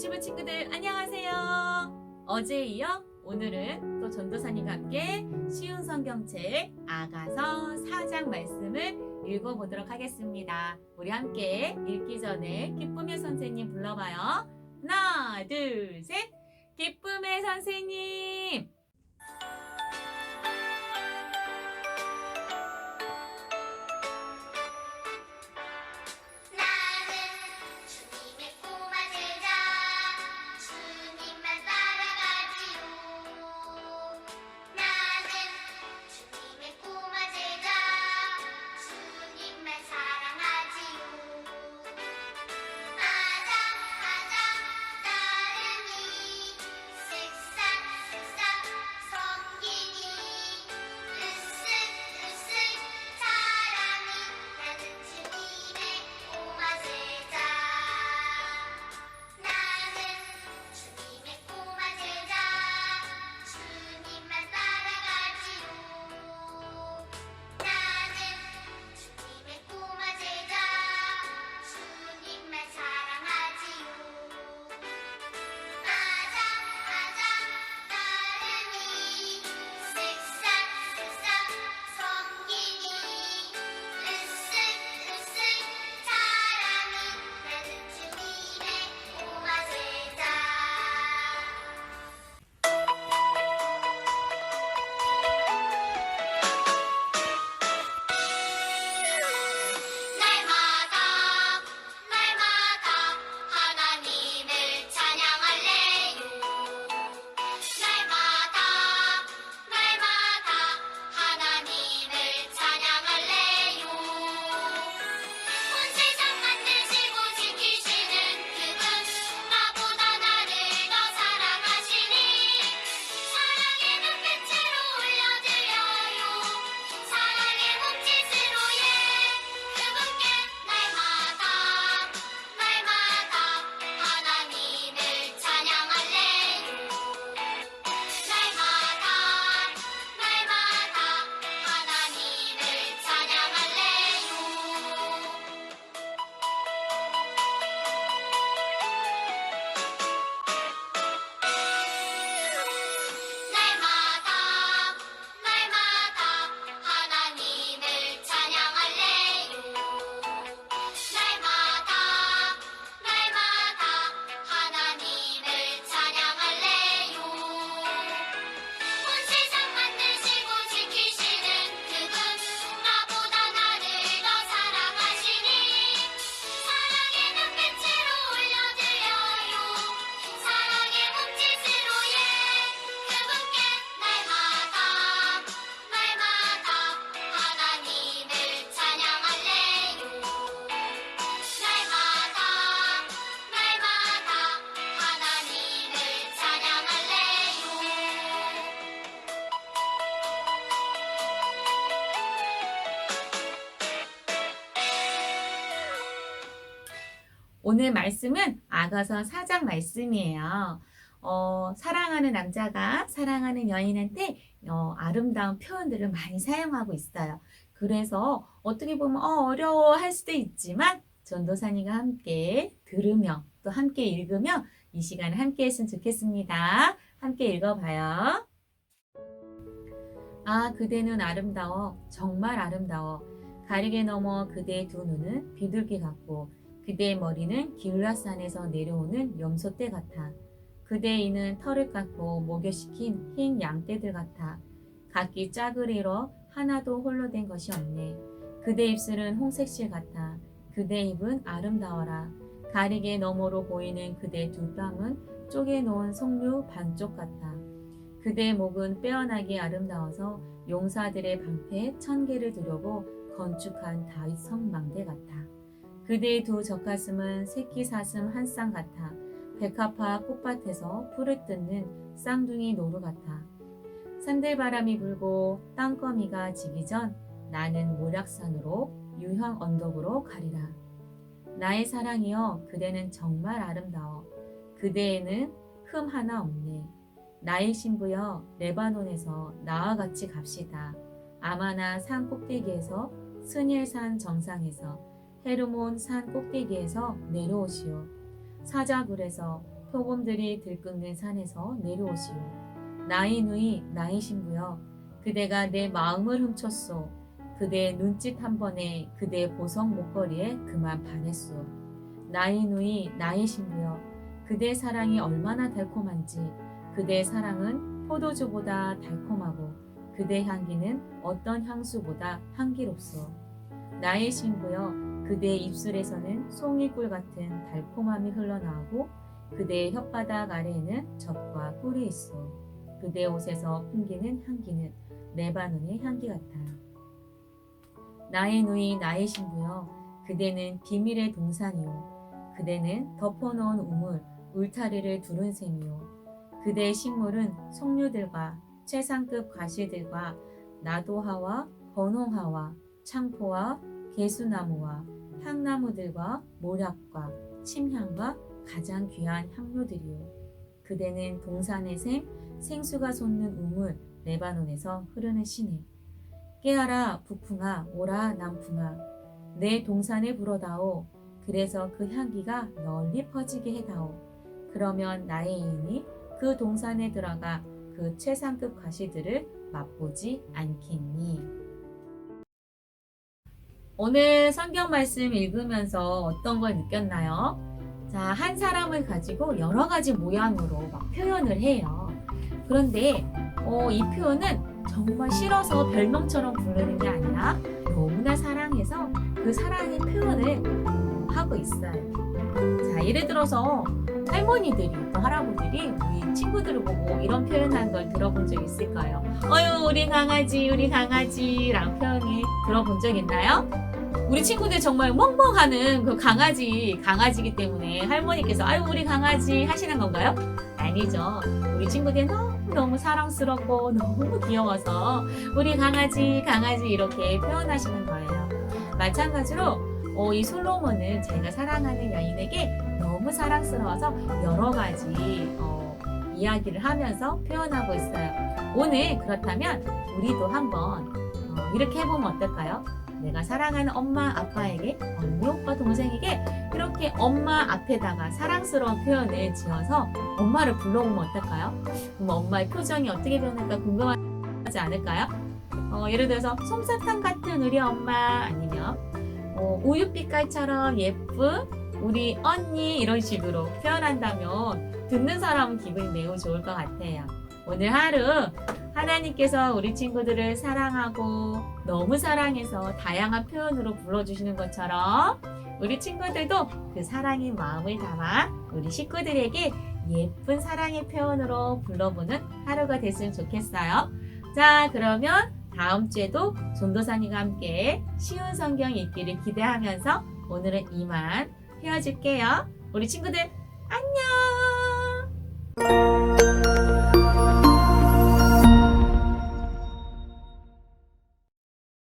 유튜브 친구들 안녕하세요. 어제에 이어 오늘은 또 전도사님과 함께 쉬운 성경책 아가서 4장 말씀을 읽어보도록 하겠습니다. 우리 함께 읽기 전에 기쁨의 선생님 불러봐요. 하나, 둘, 셋. 기쁨의 선생님. 오늘 말씀은 아가서 4장 말씀이에요. 어, 사랑하는 남자가 사랑하는 여인한테 어, 아름다운 표현들을 많이 사용하고 있어요. 그래서 어떻게 보면 어, 어려워 할 수도 있지만 전도사님과 함께 들으며 또 함께 읽으며 이 시간을 함께 했으면 좋겠습니다. 함께 읽어봐요. 아, 그대는 아름다워. 정말 아름다워. 가르게 넘어 그대의 두 눈은 비둘기 같고 그대의 머리는 기울라산에서 내려오는 염소떼 같아. 그대의 이는 털을 깎고 목욕시킨 흰 양떼들 같아. 각기 이뤄 하나도 홀로 된 것이 없네. 그대 입술은 홍색실 같아. 그대 입은 아름다워라. 가리개 너머로 보이는 그대 두 뺨은 쪼개놓은 석류 반쪽 같아. 그대의 목은 빼어나게 아름다워서 용사들의 방패 천 개를 두려고 건축한 다윗 성망대 같아. 그대의 두 젖가슴은 새끼 사슴 한 쌍 같아 백합화 꽃밭에서 풀을 뜯는 쌍둥이 노루 같아. 산들바람이 불고 땅거미가 지기 전 나는 모략산으로 유형 언덕으로 가리라. 나의 사랑이여 그대는 정말 아름다워. 그대에는 흠 하나 없네. 나의 신부여 레바논에서 나와 같이 갑시다. 아마나 산 꼭대기에서 스닐산 정상에서 헤르몬 산 꼭대기에서 내려오시오. 사자굴에서 표범들이 들끓는 산에서 내려오시오. 나이 누이 나이 신부여 그대가 내 마음을 훔쳤소. 그대의 눈짓 한 번에 그대의 보석 목걸이에 그만 반했소. 나이 누이 나이 신부여 그대의 사랑이 얼마나 달콤한지 그대의 사랑은 포도주보다 달콤하고 그대 향기는 어떤 향수보다 향기롭소. 나의 신부여 그대의 입술에서는 송이꿀 같은 달콤함이 흘러나오고 그대의 혓바닥 아래에는 젖과 꿀이 있어. 그대 옷에서 풍기는 향기는 레바논의 향기 같아. 나의 누이 나의 신부여 그대는 비밀의 동산이요. 그대는 덮어놓은 우물 울타리를 두른 셈이요. 그대의 식물은 석류들과 최상급 과실들과 나도하와 번홍하와 창포와 개수나무와 향나무들과 모략과 침향과 가장 귀한 향료들이요. 그대는 동산의 샘, 생수가 솟는 우물, 레바논에서 흐르는 시내. 깨어라 북풍아, 오라 남풍아. 내 동산에 불어다오. 그래서 그 향기가 널리 퍼지게 해다오. 그러면 나의 이인이 그 동산에 들어가 그 최상급 과실들을 맛보지 않겠니? 오늘 성경 말씀 읽으면서 어떤 걸 느꼈나요? 자, 한 사람을 가지고 여러 가지 모양으로 막 표현을 해요. 그런데 어, 이 표현은 정말 싫어서 별명처럼 부르는 게 아니라 너무나 사랑해서 그 사랑의 표현을 어, 하고 있어요. 자, 예를 들어서 할머니들이 또 할아버들이 우리 친구들을 보고 이런 표현한 걸 들어본 적 있을까요? 어유 우리 강아지 우리 강아지라는 표현이 들어본 적 있나요? 우리 친구들 정말 멍멍하는 그 강아지 강아지기 때문에 할머니께서 아유 우리 강아지 하시는 건가요? 아니죠. 우리 친구들 너무 너무 사랑스럽고 너무 귀여워서 우리 강아지 강아지 이렇게 표현하시는 거예요. 마찬가지로 어, 이 솔로몬은 제가 사랑하는 여인에게 너무 사랑스러워서 여러 가지 어, 이야기를 하면서 표현하고 있어요. 오늘 그렇다면 우리도 한번 어, 이렇게 해보면 어떨까요? 내가 사랑하는 엄마, 아빠에게, 언니, 오빠, 동생에게 이렇게 엄마 앞에다가 사랑스러운 표현을 지어서 엄마를 불러보면 어떨까요? 그럼 엄마의 표정이 어떻게 변할까 궁금하지 않을까요? 어, 예를 들어서 솜사탕 같은 우리 엄마 아니면 어, 우유빛깔처럼 예쁜 우리 언니 이런 식으로 표현한다면 듣는 사람은 기분이 매우 좋을 것 같아요. 오늘 하루 하나님께서 우리 친구들을 사랑하고 너무 사랑해서 다양한 표현으로 불러주시는 것처럼 우리 친구들도 그 사랑의 마음을 담아 우리 식구들에게 예쁜 사랑의 표현으로 불러보는 하루가 됐으면 좋겠어요. 자, 그러면 다음 주에도 전도사님과 함께 쉬운 성경 읽기를 기대하면서 오늘은 이만 헤어질게요. 우리 친구들 안녕!